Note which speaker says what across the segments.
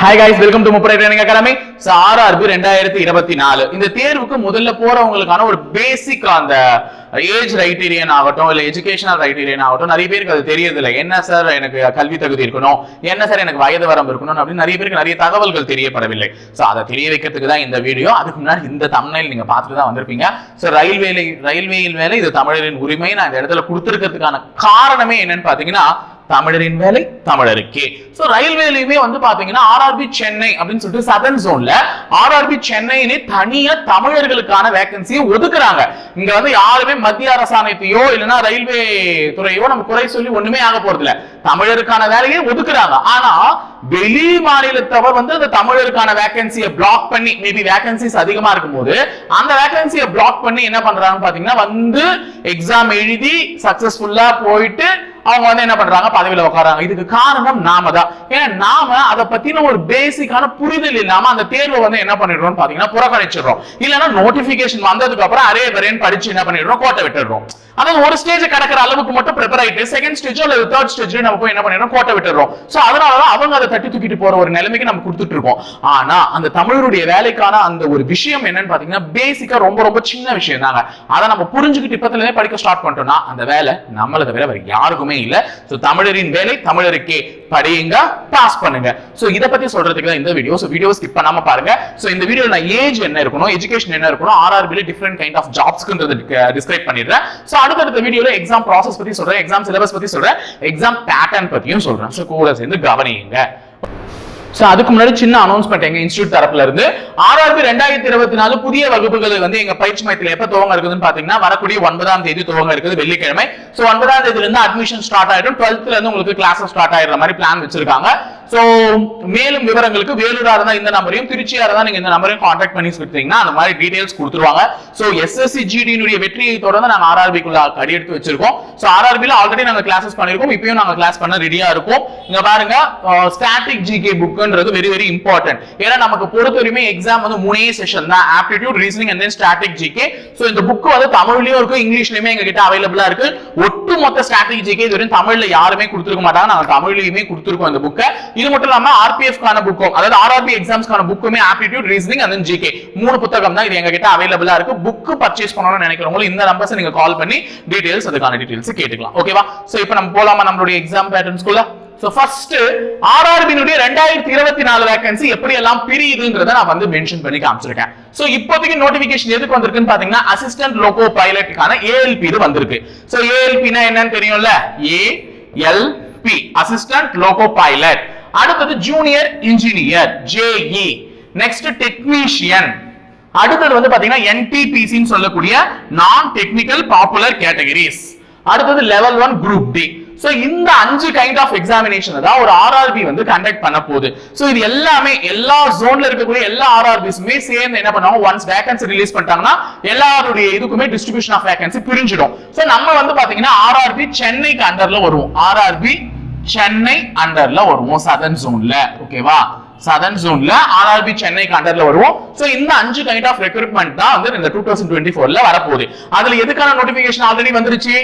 Speaker 1: Hi guys welcome to Muppadai training academy so RRB ரெண்டாயிரத்தி இருபத்தி நாலு. இந்த தேர்வுக்கு முதல்ல போறவங்களுக்கான ஒரு பேசிக் அந்த ஏஜ் ரைட்டீரியன் ஆகட்டும் இல்லை எஜுகேஷனல் ரைட்டீரியன் ஆகட்டும் நிறைய பேருக்கு அது தெரியறது இல்லை என்ன சார் எனக்கு கல்வி தகுதி இருக்கணும்? என்ன சார் எனக்கு வயது வரம்பு இருக்கணும் அப்படின்னு நிறைய பேருக்கு நிறைய தகவல்கள் தெரியப்படவில்லை. ஸோ அதை தெரிய வைக்கிறதுக்கு தான் இந்த வீடியோ அதுக்கு முன்னாடி இந்த தமிழில் நீங்க பார்த்துட்டு தான் வந்திருப்பீங்க. ஸோ ரயில்வேல ரயில்வேயில் வேலை இது தமிழரின் உரிமை. நான் இந்த இடத்துல கொடுத்துருக்கிறதுக்கான காரணமே என்னன்னு பார்த்தீங்கன்னா தமிழரின் வேலை தமிழருக்கே. சோ ரயில்வேலையுமே வந்து பாத்தீங்கன்னா ஆர்ஆர்பி சென்னை அப்படின்னு சொல்லிட்டு சதன் ஜோன்ல ஆர்ஆர்பி சென்னையிலே தனியா தமிழர்களுக்கான வேகன்சியை ஒதுக்குறாங்க. இங்க வந்து யாருமே மத்திய அரசாங்கத்தையோ இல்லைன்னா ரயில்வே துறையோ நம்ம குறை சொல்லி ஒண்ணுமே ஆக போறது இல்ல தமிழருக்கான வேலையை ஒதுக்குறாங்க. ஆனா வெளி மாநிலத்தவர் வந்து அந்த தமிழருக்கான வேகன்சியை பிளாக் பண்ணி மேபி வேகன்சிஸ் அதிகமா இருக்கும்போது அந்த வேகன்சியை பிளாக் பண்ணி என்ன பண்றாங்கன்னு பாத்தீங்கன்னா வந்து எக்ஸாம் எழுதி சக்சஸ்ஃபுல்லா போயிட்டு அவங்க வந்து என்ன பண்றாங்க? பதவியில உட்காராங்க இதுக்கு காரணம் நாம தான். ஏன்னா நாம அதை பத்தின ஒரு பேசிக்கான புரிதல் இல்லாம அந்த தேர்வை வந்து என்ன பண்ணிடுறோம் பாத்தீங்கன்னா புறக்கணிச்சிடுறோம். இல்லைன்னா நோட்டிபிகேஷன் வந்ததுக்கு அப்புறம் அரே வரேன்னு படிச்சு என்ன பண்ணிடுறோம்? கோட்டை விட்டுடுறோம். அதாவது ஒரு ஸ்டேஜ் கடக்கிற அளவுக்கு மட்டும் ப்ரிப்பேர் ஆயிட்டு செகண்ட் ஸ்டேஜோ அல்லது தேர்ட் ஸ்டேஜ்லயோ நம்ம போய் என்ன பண்ணிடுறோம்? கோட்டை விட்டுறோம் சோ அதனாலதான் அவங்க அதை தட்டி தூக்கிட்டு போற ஒரு நிலைமைக்கு நம்ம கொடுத்துட்டு இருக்கோம் ஆனா அந்த தமிழருடைய வேலைக்கான அந்த ஒரு விஷயம் என்னன்னு பாத்தீங்கன்னா பேசிக்கா ரொம்ப ரொம்ப சின்ன விஷயம் தாங்க அதை நம்ம புரிஞ்சுக்கிட்டு இப்பத்துல இருந்தே படிக்க ஸ்டார்ட் பண்ணிட்டோம்னா அந்த வேலை நம்மளை தவிர வேற யாருக்குமே இல்ல சோ தமிழரின் வேலை தமிழருக்கே. படியுங்க பாஸ் பண்ணுங்க. சோ இத பத்தி சொல்றதுக்கு தான் இந்த வீடியோ சோ வீடியோ ஸ்கிப் பண்ணாம பாருங்க. சோ இந்த வீடியோ நான் ஏஜ் என்ன இருக்கணும் எஜுகேஷன் என்ன இருக்கணும் ஆர்ஆர்பில டிஃப்ரெண்ட் கைண்ட் ஆஃப் ஜாப்ஸ்க்குன்றது டிஸ்கிரைப் பண்ணிடுறேன். சோ அடுத்தடுத்த வீடியோல எக்ஸாம் ப்ராசஸ் பத்தி சொல்றேன் எக்ஸாம் சிலபஸ் பத்தி சொல்றேன் எக்ஸாம் பேட்டர்ன் பத்தியும் சொல்றேன். சோ கூட சேர்ந்து கவனியுங்க. ஸோ அதுக்கு முன்னாடி சின்ன அனௌன்ஸ்மெண்ட் எங்க இன்ஸ்டியூட் தரப்புல இருந்து. ஆர்ஆர்பி ரெண்டாயிரத்தி இருபத்தி நாலு புதிய வகுப்புகள் வந்து எங்க பயிற்சி மையத்தில் எப்ப துவங்க இருக்குதுன்னு பாத்தீங்கன்னா வரக்கூடிய ஒன்பதாம் தேதி துவங்க இருக்குது வெள்ளிக்கிழமை. சோ ஒன்பதாம் தேதியில இருந்து அட்மிஷன் ஸ்டார்ட் ஆயிடும் டுவெல்த்ல இருந்து உங்களுக்கு கிளாஸ் ஸ்டார்ட் ஆயிடுற மாதிரி பிளான் வச்சிருக்காங்க. சோ மேலும் விவரங்களுக்கு வேலூரா இருந்தா இந்த நம்பரையும் திருச்சியா இருந்தா நீங்க இந்த நம்பரையும் கான்டாக்ட் பண்ணி கொடுத்தீங்கன்னா அந்த மாதிரி டீடைல்ஸ் கொடுத்துருவாங்க. சோ எஸ்எஸ்சி ஜிடியினுடைய வெற்றியை தொடர்ந்து நாங்க ஆர்ஆர்பிக்குள்ள அடி எடுத்து வச்சிருக்கோம். சோ ஆர்ஆர்பியில் ஆல்ரெடி நாங்க கிளாஸஸ் பண்ணிருக்கோம். இப்பயும் நாங்க கிளாஸ் பண்ண ரெடியா இருக்கோம். இங்க பாருங்க ஸ்டாட்டிக் ஜிகே இருக்குன்றது வெரி வெரி இம்பார்ட்டன்ட் ஏன்னா நமக்கு பொறுத்தவரையுமே எக்ஸாம் வந்து மூணே செஷன் தான். Aptitude reasoning and then static GK இந்த புக் வந்து தமிழ்லயும் இருக்கு இங்கிலீஷ்லயுமே எங்க கிட்ட அவைலபிளா இருக்கு. ஒட்டு மொத்த ஸ்டாட்டிக் ஜிகே இது வரையும் தமிழ்ல யாருமே கொடுத்துருக்க மாட்டாங்க. நாங்க தமிழ்லயுமே கொடுத்துருக்கோம் இந்த புக்கை இது மட்டும் இல்லாம ஆர்பிஎஃப் கான புக்கும் அதாவது ஆர்ஆர்பி எக்ஸாம்ஸ்க்கான புக்குமே ஆப்டிடியூட் ரீசனிங் அண்ட் ஜிகே மூணு புத்தகம் தான் இது எங்க கிட்ட அவைலபிளா இருக்கு. புக் பர்ச்சேஸ் பண்ணணும்னு நினைக்கிறவங்களும் இந்த நம்பர்ஸ் நீங்க கால் பண்ணி டீடைல்ஸ் அதுக்கான டீடைல்ஸ் கேட்டுக்கலாம். ஓகேவா சோ இப்போ நம்ம போலாமா நம்மளுடைய எக்ஸாம் பேட்டர்ன்ஸ்குள்ள சோ ஃபர்ஸ்ட் ஆர்ஆர்பினுடைய ரெண்டாயிரத்தி இருபத்தி நாலு வேகன்சி எப்படி எல்லாம் பிரியுதுன்றத நான் வந்து மென்ஷன் பண்ணி காமிச்சிருக்கேன். சோ இப்போதைக்கு நோட்டிபிகேஷன் எதுக்கு வந்திருக்குன்னு பாத்தீங்கன்னா அசிஸ்டன்ட் லோகோ பைலட்டுக்கான ஏஎல்பி இது வந்திருக்கு. சோ ஏஎல்பினா என்னன்னு தெரியும்ல? A L P assistant loco pilot அடுத்தது junior engineer JE next technician அடுத்தது வந்து பாத்தீங்கன்னா என்டிபிசின்னு சொல்லக்கூடிய நான் டெக்னிக்கல் பாப்புலர் கேட்டகரிஸ் அடுத்தது level one group D so இந்த அஞ்சு கைண்ட் ஆஃப் எக்ஸாமினேஷன் தான் ஒரு ஆர்ஆர்பி வந்து கண்டக்ட் பண்ண போகுது. ஸோ இது எல்லாமே எல்லா ஜோன்ல இருக்கக்கூடிய எல்லா ஆர்ஆர்பிஸுமே சேர்ந்து என்ன பண்ணுவாங்க? ஒன்ஸ் வேகன்சி ரிலீஸ் பண்ணிட்டாங்கன்னா எல்லாருடைய இதுக்குமே டிஸ்ட்ரிபியூஷன் ஆஃப் வேகன்சி பிரிஞ்சிடும். ஸோ நம்ம வந்து பாத்தீங்கன்னா ஆர்ஆர்பி சென்னைக்கு அண்டர்ல வருவோம். ஆர்ஆர்பி சென்னை அண்டர்ல வருவோம் சதன் ஜோன்ல ஓகேவா சதன் ஜோன்ல ஆர்ஆர்பி சென்னைக்கு கண்டர்ல வருவோம். சோ இந்த அஞ்சு கைண்ட் ஆஃப் ரெக்ரூட்மெண்ட் தான் வந்து இந்த டூ தௌசண்ட் டுவெண்ட்டி ஃபோர்ல வரப்போகுது. அதுல எதுக்கான நோட்டிபிகேஷன் ஆல்ரெடி வந்துருச்சு?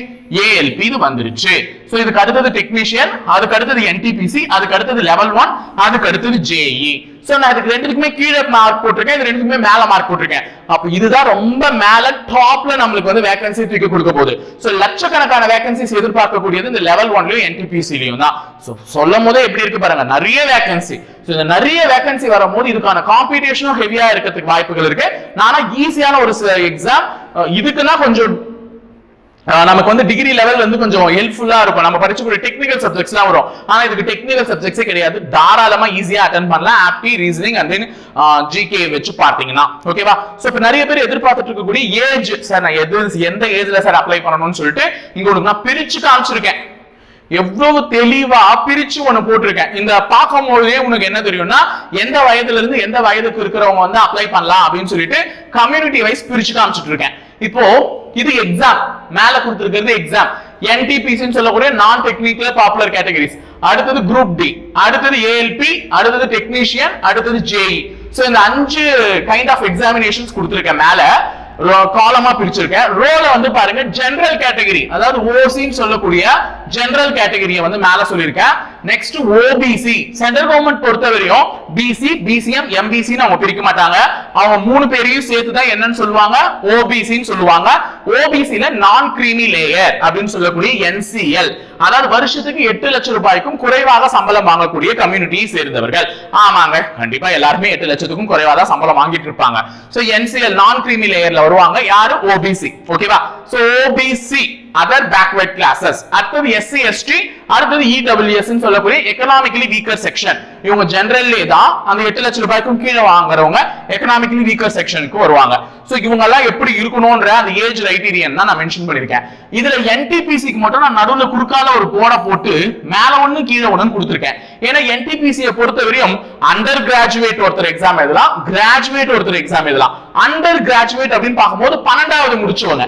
Speaker 1: ஏஎல்பி இது வந்துருச்சு. சோ இதுக்கு அடுத்தது டெக்னீஷியன் அதுக்கு அடுத்தது என்டிபிசி அதுக்கு அடுத்தது லெவல் ஒன் அதுக்கு அடுத்தது ஜேஇ சோ நான் இதுக்கு ரெண்டுக்குமே கீழே மார்க் போட்டிருக்கேன். இது ரெண்டுக்குமே மேல மார்க் போட்டிருக்கேன். அப்ப இதுதான் ரொம்ப மேல டாப்ல நம்மளுக்கு வந்து வேகன்சி தூக்கி கொடுக்க போகுது. சோ லட்சக்கணக்கான வேகன்சிஸ் எதிர்பார்க்கக்கூடியது இந்த லெவல் ஒன்லயும் என்டிபிசிலையும் தான். சோ சொல்லும் போதே எப்படி இருக்கு பாருங்க நிறைய வேகன்சி சோ இந்த நிறைய வேகன்சி வரும்போது இதுக்கான காம்படிஷனும் ஹெவியா இருக்கிறதுக்கு வாய்ப்புகள் இருக்கு. நானா ஈஸியான ஒரு எக்ஸாம் இதுக்குன்னா கொஞ்சம் நமக்கு வந்து டிகிரி லெவல் வந்து கொஞ்சம் ஹெல்ப்ஃபுல்லா இருக்கும். நம்ம படிச்சக்கூடிய டெக்னிக்கல் சப்ஜெக்ட்ஸ்லாம் வரும். ஆனா இதுக்கு டெக்னிக்கல் சப்ஜெக்ட்ஸே கிடையாது. தாராளமா ஈஸியா அட்டன் பண்ணலாம். Apti reasoning and then GK வச்சு பார்த்தீங்கன்னா. ஓகேவா சோ இப்ப நிறைய பேர் எதிர்பார்த்துட்டு இருக்கக்கூடிய ஏஜ் சார் நான் எது எந்த ஏஜ்ல சார் அப்ளை பண்ணணும்னு சொல்லிட்டு இங்க உனக்கு நான் பிரிச்சு காமிச்சிருக்கேன். எவ்வளவு தெளிவா பிரிச்சு ஒண்ணு போட்டிருக்கேன். இந்த பார்க்கும் பொழுதே உனக்கு என்ன தெரியும்னா எந்த வயதுல இருந்து எந்த வயதுக்கு இருக்கிறவங்க வந்து அப்ளை பண்ணலாம் அப்படின்னு சொல்லிட்டு கம்யூனிட்டி வைஸ் பிரிச்சு காமிச்சிட்டு இருக்கேன். இப்போ இது எக்ஸாம் மேல கொடுத்திருக்கிறது எக்ஸாம் என்டிபிசின்னு சொல்லக்கூடிய நான் டெக்னிக்கல் பாப்புலர் கேட்டகரிஸ் அடுத்தது குரூப் டி அடுத்தது ஏஎல்பி அடுத்தது டெக்னீஷியன் அடுத்தது ஜேஇ சோ இந்த அஞ்சு கைண்ட் ஆஃப் எக்ஸாமினேஷன்ஸ் கொடுத்துருக்கேன் மேல. காலமா பிரிச்சிருக்கேன். ரோல வந்து பாருங்க ஜெனரல் கேட்டகரி அதாவது ஓசின்னு சொல்லக்கூடிய ஜெனரல் கேட்டகரியை வந்து மேல சொல்லியிருக்கேன். நெக்ஸ்ட் ஓபிசி சென்ட்ரல் கவர்மெண்ட் பொறுத்தவரையும் பிசி பிசிஎம் எம்பிசின்னு அவங்க பிரிக்க மாட்டாங்க. அவங்க மூணு பேரையும் சேர்த்து தான் என்னன்னு சொல்லுவாங்க? ஓபிசின்னு சொல்லுவாங்க. ஓபிசில நான் கிரீமி லேயர் அப்படின்னு சொல்லக்கூடிய என்சிஎல் அதாவது வருஷத்துக்கு எட்டு லட்சம் ரூபாய்க்கும் குறைவாக சம்பளம் வாங்கக்கூடிய கம்யூனிட்டியை சேர்ந்தவர்கள். ஆமாங்க. கண்டிப்பா எல்லாருமே எட்டு லட்சத்துக்கும் குறைவாக தான் சம்பளம் வாங்கிட்டு இருப்பாங்க. சோ என்சிஎல் நான் கிரீமி லேயர்ல வருவாங்க. யாரு? ஓபிசி ஓகேவா so OBC other backward classes அடுத்தது எஸ்சி எஸ்டி அடுத்தது இடபிள்யூஎஸ் சொல்லக்கூடிய எக்கனாமிக்கலி வீக்கர் செக்ஷன் இவங்க ஜெனரல்லே தான் அந்த எட்டு லட்சம் ரூபாய்க்கும் கீழே வாங்குறவங்க எக்கனாமிக்கலி வீக்கர் செக்ஷனுக்கு வருவாங்க. ஸோ இவங்க எல்லாம் எப்படி இருக்கணும்ன்ற அந்த ஏஜ் ரைட்டீரியன் தான் நான் மென்ஷன் பண்ணிருக்கேன் இதுல என்டிபிசிக்கு மட்டும் நான் நடுவுல குறுக்கால ஒரு கோடை போட்டு மேல ஒண்ணு கீழே ஒண்ணு கொடுத்துருக்கேன். ஏன்னா என்டிபிசியை பொறுத்தவரையும் அண்டர் கிராஜுவேட் ஒருத்தர் எக்ஸாம் எழுதலாம் கிராஜுவேட் ஒருத்தர் எக்ஸாம் எழுதலாம். அண்டர் கிராஜுவேட் அப்படின்னு பார்க்கும்போது பன்னெண்டாவது முடிச்சவங்க.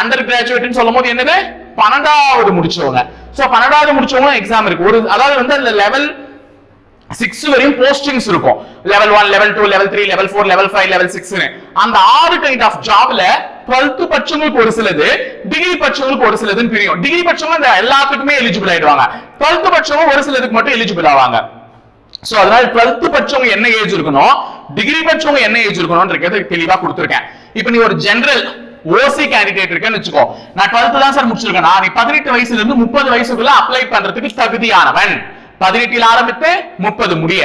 Speaker 1: அண்டர் கிராஜுவேட்னு சொல்லும் போது என்னது? பன்னெண்டாவது முடிச்சவங்க. ஸோ பன்னெண்டாவது முடிச்சவங்க எக்ஸாம் இருக்கு. ஒரு அதாவது வந்து அந்த லெவல் சிக்ஸ் வரையும் போஸ்டிங்ஸ் இருக்கும். Level one level two level three level four level five level six அந்த ஆறு கைண்ட் ஆஃப் ஜாப்ல டுவெல்த் பட்சங்களுக்கு ஒரு சிலது டிகிரி பட்சங்களுக்கு ஒரு சிலதுன்னு பிரியும். டிகிரி பட்சவங்க இந்த எல்லாத்துக்குமே எலிஜிபிள் ஆயிடுவாங்க. டுவெல்த் பட்சவங்க ஒரு சிலதுக்கு மட்டும் எலிஜிபிள் ஆவாங்க. சோ அதனால டுவெல்த் படிச்சவங்க என்ன ஏஜ் இருக்கணும்? டிகிரி படிச்சவங்க என்ன ஏஜ் இருக்கணும்ன்றது தெளிவா கொடுத்துருக்கேன். இப்போ நீ ஒரு ஜென்ரல் ஓசி கேண்டிடேட் இருக்கேன்னு வச்சுக்கோ. நான் டுவெல்த் தான் சார் முடிச்சிருக்கேன். நீ பதினெட்டு வயசுல இருந்து முப்பது வயசுக்குள்ள அப்ளை பண்றதுக்கு தகுதியானவன். பதினெட்டில் ஆரம்பித்து முப்பது முடிய.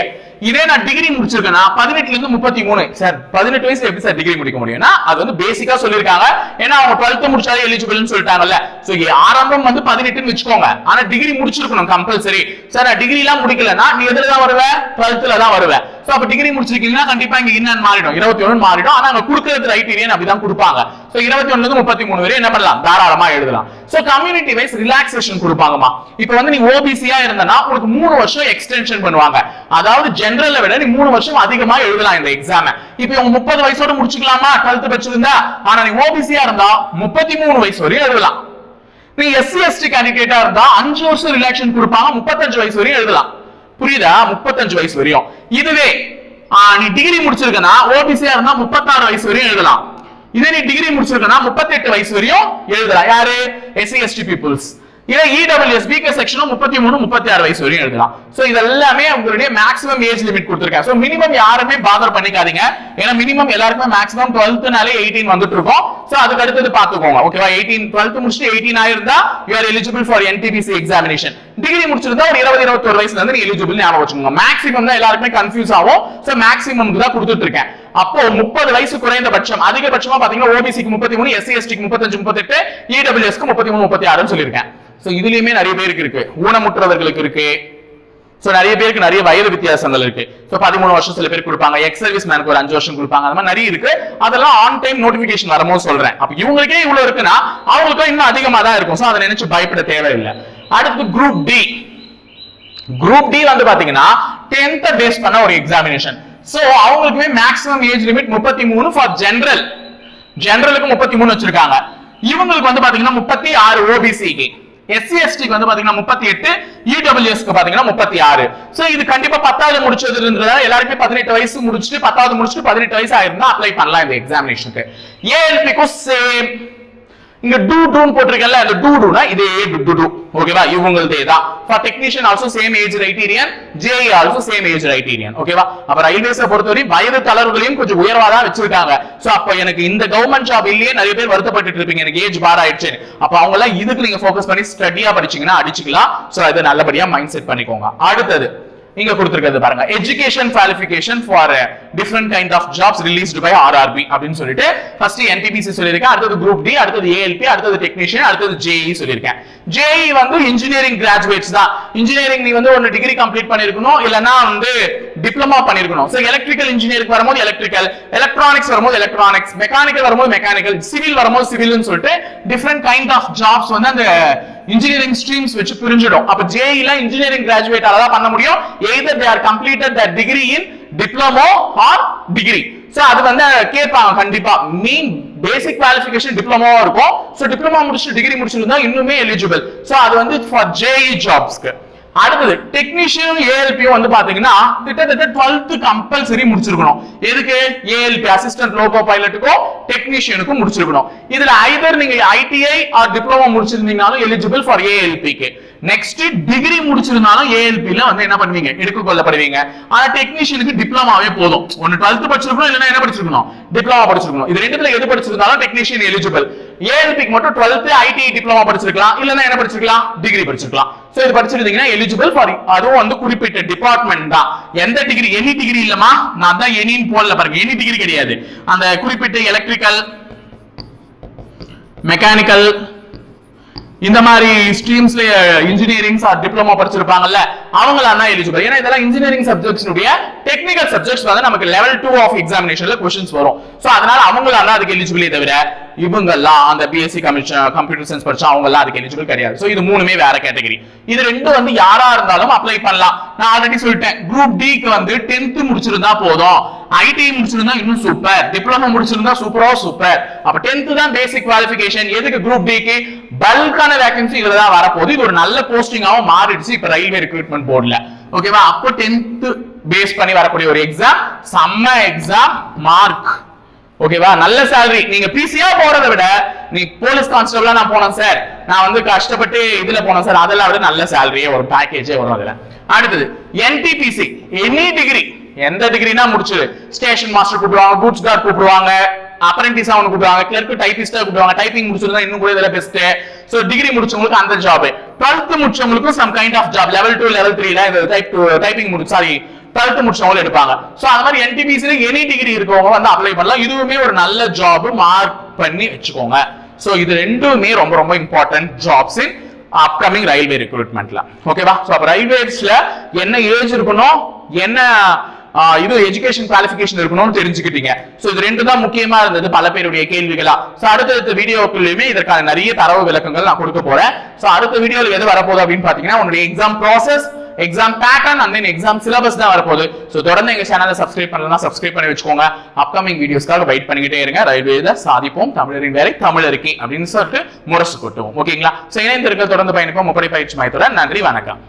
Speaker 1: இதே நான் டிகிரி முடிச்சிருக்கேன்னா பதினெட்டுல இருந்து முப்பத்தி மூணு. சார் பதினெட்டு வயசுல எப்படி சார் டிகிரி முடிக்க முடியும்னா அது வந்து பேசிக்கா சொல்லிருக்காங்க ஏன்னா அவங்க டுவெல்த் முடிச்சாலே எலிஜிபிள்னு சொல்லிட்டாங்கல்ல. சோ ஆரம்பம் வந்து பதினெட்டுன்னு வச்சுக்கோங்க. ஆனா டிகிரி முடிச்சிருக்கணும் கம்பல்சரி சார் நான் டிகிரி எல்லாம் முடிக்கலன்னா நீ எதுல தான் வருவ? டுவெல்த்ல தான் வருவேன் சோ அப்ப டிகிரி முடிச்சிருக்கீங்கன்னா கண்டிப்பா இங்க என்னன்னு மாறிடும். இருபத்தி ஒன்று மாறிடும். ஆனா அங்க கொடுக்கறது ரைட்டீரியன் அப்படிதான் கொடுப்பாங்க. இருபத்தி ஒண்ணுல முப்பத்தி மூணு வரை என்ன பண்ணலாம்? தாராளமா எழுதலாம். சோ கம்யூனிட்டி வைஸ் ரிலாக்ஸேஷன் கொடுப்பாங்கம்மா. இப்போ வந்து நீ ஓபிசியா இருந்தனா உனக்கு மூணு வருஷம் எக்ஸ்டென்ஷன் பண்ணுவாங்க. அதாவது ஜென்ரல்ல விட நீ மூணு வருஷம் அதிகமா எழுதலாம் இந்த எக்ஸாம் இப்போ இவங்க முப்பது வயசோட முடிச்சுக்கலாமா? டுவெல்த் படிச்சிருந்தா? ஆனா நீ ஓபிசியா இருந்தா முப்பத்தி மூணு வயசு வரையும் எழுதலாம். நீ எஸ்சி எஸ்டி கேண்டிடேட்டா இருந்தா அஞ்சு வருஷம் ரிலாக்ஷன் கொடுப்பாங்க முப்பத்தஞ்சு வயசு வரையும் எழுதலாம். புரியுதா? முப்பத்தஞ்சு வயசு வரையும். இதுவே நீ டிகிரி முடிச்சிருக்கனா ஓபிசியா இருந்தா முப்பத்தாறு வயசு வரையும் எழுதலாம். இதே நீ டிகிரி முடிச்சிருக்கனா முப்பத்தெட்டு வயசு வரையும் எழுதலாம் யாரு? எஸ்சி எஸ்டி பீப்புள்ஸ் இதே இடபிள்யூஎஸ் பிகே செக்ஷனும் முப்பத்தி மூணு முப்பத்தி ஆறு வயசு வரையும் எழுதலாம் சோ இது எல்லாமே உங்களுடைய மேக்ஸிமம் ஏஜ் லிமிட் கொடுத்துருக்காங்க சோ மினிமம் யாருமே பாதர் பண்ணிக்காதீங்க. ஏன்னா மினிமம் எல்லாருக்குமே மேக்ஸிமம் டுவெல்த்னாலே எயிட்டீன் வந்துட்டு இருக்கும் சோ அதுக்கு அடுத்தது பாத்துக்கோங்க ஓகேவா எயிட்டீன் டுவெல்த் முடிச்சுட்டு எயிட்டீன் ஆயிருந்தா you are eligible for NTPC examination degree முடிச்சிருந்தா ஒரு இருபது இருபத்தொரு வயசுல இருந்து நீ எலிஜிபிள் ஞாபகம் வச்சுக்கோங்க. மேக்ஸிமம் தான் எல்லாருக்குமே கன்ஃபியூஸ் ஆகும். சோ மேக்ஸிமம் தான் கொடுத்துட்டு இருக்கேன் அப்போ முப்பது வயசு குறைந்தபட்சம் அதிகபட்சமா பாத்தீங்கன்னா ஓபிசிக்கு முப்பத்தி மூணு எஸ்சி எஸ்டிக்கு முப்பத்தஞ்சு முப்பத்தெட்டு இடபிள்யூஎஸ்க்கு முப்பத்தி மூணு முப்பத்தி ஆறுன்னு சொல்லியிருக்கேன். சோ இதுலயுமே நிறைய பேருக்கு இருக்கு. ஊனமுற்றவர்களுக்கு இருக்கு. சோ நிறைய பேருக்கு நிறைய வயது வித்தியாசங்கள் இருக்கு. சோ பதிமூணு வருஷம் சில பேர் கொடுப்பாங்க. எக்ஸ் சர்வீஸ் மேனுக்கு ஒரு அஞ்சு வருஷம் கொடுப்பாங்க. அந்த மாதிரி நிறைய இருக்கு. அதெல்லாம் ஆன் டைம் நோட்டிபிகேஷன் வரும்போது சொல்றேன். அப்ப இவங்களுக்கே இவ்வளவு இருக்குன்னா அவங்களுக்கும் இன்னும் அதிகமா தான் இருக்கும். சோ அதை நினைச்சு பயப்பட தேவையில்லை. அடுத்து குரூப் டி குரூப் டி வந்து பாத்தீங்கன்னா டென்த் பேஸ் பண்ண ஒரு எக்ஸாமினேஷன் சோ அவங்களுக்குமே மேக்ஸிமம் ஏஜ் லிமிட் முப்பத்தி மூணு ஃபார் ஜெனரல் ஜெனரலுக்கு முப்பத்தி மூணு வச்சிருக்காங்க. இவங்களுக்கு வந்து பாத்தீங்கன்னா முப்பத்தி ஆறு ஓபிசிக்கு எஸ்சி எஸ்டிக்கு வந்து பாத்தீங்கன்னா முப்பத்தி எட்டு இடபிள்யூஎஸ்க்கு பாத்தீங்கன்னா முப்பத்தி ஆறு சோ இது கண்டிப்பா பத்தாவது முடிச்சதுன்றதால எல்லாருமே பதினெட்டு வயசு முடிச்சுட்டு பத்தாவது முடிச்சுட்டு பதினெட்டு வயசு ஆயிருந்தா அப்ளை பண்ணலாம் இந்த எக்ஸாமினேஷனுக்கு ஏஎல்பிக்கும் சேம் இங்க டூ டூன்னு போட்டிருக்கல அந்த டூ டூனா இதே டூ டூ ஓகேவா இவங்களதே தான். For technician also same age criterion JE also same age criterion ஓகேவா அப்ப ரயில்வேஸை பொறுத்தவரை வயது தளர்வுகளையும் கொஞ்சம் உயர்வா தான் வச்சிருக்காங்க. சோ அப்ப எனக்கு இந்த கவர்மெண்ட் ஜாப் இல்லையே நிறைய பேர் வருத்தப்பட்டு இருப்பீங்க. எனக்கு ஏஜ் பார் ஆயிடுச்சு. அப்ப அவங்க எல்லாம் இதுக்கு நீங்க ஃபோக்கஸ் பண்ணி ஸ்டடியா படிச்சீங்கன்னா அடிச்சுக்கலாம். சோ அதை நல்லபடியா மைண்ட் செட் பண்ணிக்கோங்க. அடுத்தது இங்க கொடுத்திருக்கிறது பாருங்க. Education qualification for different kind of jobs released by RRB அப்படின்னு சொல்லிட்டு ஃபர்ஸ்ட் என்பிபிசி சொல்லியிருக்கேன் அடுத்தது குரூப் டி அடுத்தது ஏஎல்பி அடுத்தது டெக்னீஷியன் அடுத்தது ஜேஇ சொல்லியிருக்கேன். ஜேஇ வந்து இன்ஜினியரிங் கிராஜுவேட்ஸ் தான். இன்ஜினியரிங் நீ வந்து ஒன்னு டிகிரி கம்ப்ளீட் பண்ணிருக்கணும் இல்லைன்னா வந்து டிப்ளமா பண்ணிருக்கணும். சோ எலக்ட்ரிக்கல் இன்ஜினியரிங் வரும்போது எலக்ட்ரிக்கல் எலக்ட்ரானிக்ஸ் வரும்போது எலக்ட்ரானிக்ஸ் மெக்கானிக்கல் வரும்போது மெக்கானிக்கல் சிவில் வரும்போது சிவில்னு சொல்லிட்டு டிஃப்ரெண்ட் கைண்ட் ஆஃப் ஜாப்ஸ் வந்து அந்த இன்ஜினியரிங் ஸ்ட்ரீம்ஸ் வச்சு பிரிஞ்சிடும். அப்ப ஜேஇல இன்ஜினியரிங் கிராஜுவேட்டால தான் பண்ண முடியும். Either they are completed the degree in diploma or degree so அது வந்து கேட்பாங்க கண்டிப்பா. மீன் பேசிக் குவாலிஃபிகேஷன் டிப்ளமோவா இருக்கும். சோ டிப்ளமோ முடிச்சு டிகிரி முடிச்சிருந்தா இன்னுமே எலிஜிபிள் சோ அது வந்து ஃபார் ஜேஇ ஜாப்ஸ்க்கு அடுத்தது டெக்னீஷியன் ஏஎல்பியும் வந்து பாத்தீங்கன்னா கிட்டத்தட்ட டுவெல்த் கம்பல்சரி முடிச்சிருக்கணும். எதுக்கு? ஏஎல்பி அசிஸ்டன்ட் லோகோ பைலட்டுக்கும் டெக்னீஷியனுக்கும் முடிச்சிருக்கணும். இதுல ஐதர் நீங்க ஐடிஐ ஆர் டிப்ளமோ முடிச்சிருந்தீங்கனாலும் எலிஜிபிள் ஃபார் ஏஎல்பிக்கு நெக்ஸ்ட் டிகிரி முடிச்சிருந்தாலும் ஏஎல்பில வந்து என்ன பண்ணுவீங்க? எடுத்துக் கொள்ளப்படுவீங்க ஆனா டெக்னீஷியனுக்கு டிப்ளமாவே போதும். ஒன்னு டுவெல்த் படிச்சிருக்கணும் இல்லைன்னா என்ன படிச்சிருக்கணும்? டிப்ளமா படிச்சிருக்கணும். இது ரெண்டுத்துல எது படிச்சிருந்தாலும் டெக்னீஷியன் எலிஜிபிள் ஏஎல்பிக்கு மட்டும் டுவெல்த் ஐடி டிப்ளமா படிச்சிருக்கலாம். இல்லைன்னா என்ன படிச்சிருக்கலாம்? டிகிரி படிச்சிருக்கலாம். சோ இது படிச்சிருந்தீங்கன்னா எலிஜிபிள் ஃபார் அதுவும் வந்து குறிப்பிட்ட டிபார்ட்மெண்ட் தான். எந்த டிகிரி எனி டிகிரி இல்லமா நான் தான் எனின்னு போடல பாருங்க. எனி டிகிரி கிடையாது. அந்த குறிப்பிட்ட எலக்ட்ரிக்கல் மெக்கானிக்கல் இந்த மாதிரி ஸ்ட்ரீம்ஸ்ல இன்ஜினியரிங் ஆர் டிப்ளமோ படிச்சிருப்பாங்கல்ல அவங்கள தான் எலிஜிபிள் ஏன்னா இதெல்லாம் இன்ஜினியரிங் சப்ஜெக்ட்ஸ்னுடைய டெக்னிக்கல் சப்ஜெக்ட்ஸ் வந்து நமக்கு லெவல் டூ ஆஃப் எக்ஸாமினேஷன்ல கொஸ்டின்ஸ் வரும். சோ அதனால அவங்கள தான் அதுக்கு எலிஜிபிளே தவிர இவங்கெல்லாம் அந்த பிஎஸ்சி கமிஷன் கம்ப்யூட்டர் சயின்ஸ் படிச்சா அவங்க எல்லாம் அதுக்கு எலிஜிபிள் கிடையாது. சோ இது மூணுமே வேற கேட்டகரி இது ரெண்டும் வந்து யாரா இருந்தாலும் அப்ளை பண்ணலாம். நான் ஆல்ரெடி சொல்லிட்டேன் குரூப் டிக்கு வந்து டென்த் முடிச்சிருந்தா போதும். ஐடி முடிச்சிருந்தா இன்னும் சூப்பர் டிப்ளமோ முடிச்சிருந்தா சூப்பரோ சூப்பர் அப்ப டென்த் தான் பேசிக் குவாலிஃபிகேஷன் எதுக்கு குரூப் டிக்கு பல்கான வேகன்சி இதுல தான் வரப்போகுது. இது ஒரு நல்ல போஸ்டிங்காவும் மாறிடுச்சு. இப்ப ரயில்வே ரெக்ரூட்மெண்ட் போர்டுல ஓகேவா அப்போ டென்த் பேஸ் பண்ணி வரக்கூடிய ஒரு எக்ஸாம் செம்ம எக்ஸாம் மார்க் ஓகேவா நல்ல சேலரி நீங்க பிசியா போறதை விட நீ போலீஸ் கான்ஸ்டபிளா நான் போனேன் சார் நான் வந்து கஷ்டப்பட்டு இதுல போனேன் சார் அதெல்லாம் விட நல்ல சேலரியே ஒரு பேக்கேஜே வரும் அதுல. அடுத்தது என்டிபிசி எனி டிகிரி எந்த டிகிரினா முடிச்சது ஸ்டேஷன் மாஸ்டர் கூப்பிடுவாங்க கூட்ஸ் கார்டு கூப்பிடுவாங்க. அப்ரெண்டிஸ் அவனு கூப்பிடுவாங்க கிளர்க்கு டைபிஸ்டா கூப்பிடுவாங்க. டைப்பிங் முடிச்சிருந்தா இன்னும் கூட இதுல பெஸ்ட் சோ டிகிரி முடிச்சவங்களுக்கு அந்த job twelfth முடிச்சவங்களுக்கும் some kind of job level two level த்ரீல இந்த டைப் டைப்பிங் முடிச்சு சாரி டுவெல்த் முடிச்சவங்களும் எடுப்பாங்க. சோ அந்த மாதிரி என்டிபிசில எனி டிகிரி இருக்கவங்க வந்து அப்ளை பண்ணலாம். இதுவுமே ஒரு நல்ல ஜாப் மார்க் பண்ணி வச்சுக்கோங்க. சோ இது ரெண்டுமே ரொம்ப ரொம்ப important jobs in upcoming railway ரெக்ரூட்மெண்ட்ல ஓகேவா ஸோ அப்ப ரயில்வேஸ்ல என்ன ஏஜ் இருக்கணும்? என்ன இது எஜுகேஷன் குவாலிபிகேஷன் இருக்கணும்னு தெரிஞ்சுக்கிட்டீங்க. சோ இது ரெண்டு தான் முக்கியமா இருந்தது பல பேருடைய கேள்விகளா. சோ அடுத்தடுத்த வீடியோக்குள்ளயுமே இதற்கான நிறைய தரவு விளக்கங்கள் நான் கொடுக்க போறேன். சோ அடுத்த வீடியோல எது வரப்போகுது அப்படின்னு பாத்தீங்கன்னா உன்னுடைய exam process exam pattern and then exam syllabus தான் வரப்போகுது. ஸோ தொடர்ந்து எங்க சேனலை சப்ஸ்கிரைப் பண்ணலாம் சப்ஸ்கிரைப் பண்ணி வச்சுக்கோங்க. அப்கமிங் வீடியோஸ்க்காக வெயிட் பண்ணிக்கிட்டே இருங்க. ரயில்வேல சாதிப்போம் தமிழரின் வேலை தமிழருக்கு அப்படின்னு சொல்லிட்டு முரசு கொட்டுவோம். ஓகேங்களா ஸோ இணைந்திருக்க தொடர்ந்து பயணிப்போம். முப்படை பயிற்சி மையத்துடன் நன்றி வணக்கம்.